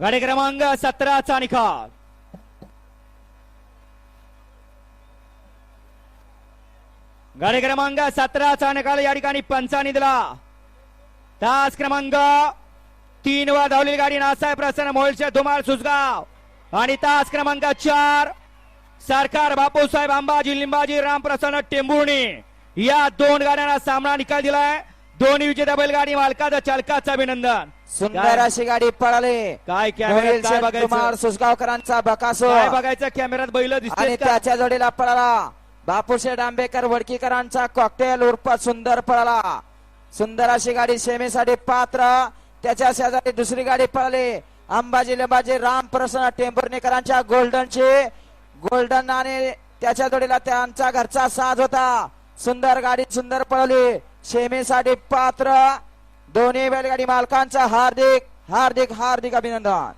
गाडी क्रमांक सतराचा निकाल. गाडी क्रमांक सतराचा निकाल या ठिकाणी पंचाने दिला तास क्रमांक तीन वर धावलेली गाडी नासाय प्रसन्न मोहोळचे धुमाळ सुजगाव. आणि तास क्रमांक चार सरकार बापूसाहेब अंबाजी लिंबाजी रामप्रसन्न टेंभुर्णी. या दोन गाड्यांना सामना निकाल दिलाय. दोन्ही विजेत्या बैलगाडी मालकाचं चालकाचं अभिनंदन. सुंदर अशी गाडी पळाली. काय कॅमेऱ्यात काय कुमार बघायचं? सुसगावकरांचा बकासो काय बघायचं? कॅमेऱ्यात बैल आणि दिसते त्याच्या जोडीला पळाला. बापूशेठ आंबेकर वडकीकरांचा कॉकटेल उर्फ सुंदर पळाला. सुंदर अशी गाडी सेमीसाठी पात्र. त्याच्या शेजारी दुसरी गाडी पळाली. अंबाजी लिंबाजी राम प्रसन्न टेंभुर्णीकरांच्या गोल्डनची. गोल्डन आणि त्याच्या जोडीला त्यांचा घरचा साज होता. सुंदर गाडी सुंदर पळवली सेमीसाठी पात्र. दोन्ही बैलगाडी मालकांचा हार्दिक हार्दिक हार्दिक अभिनंदन.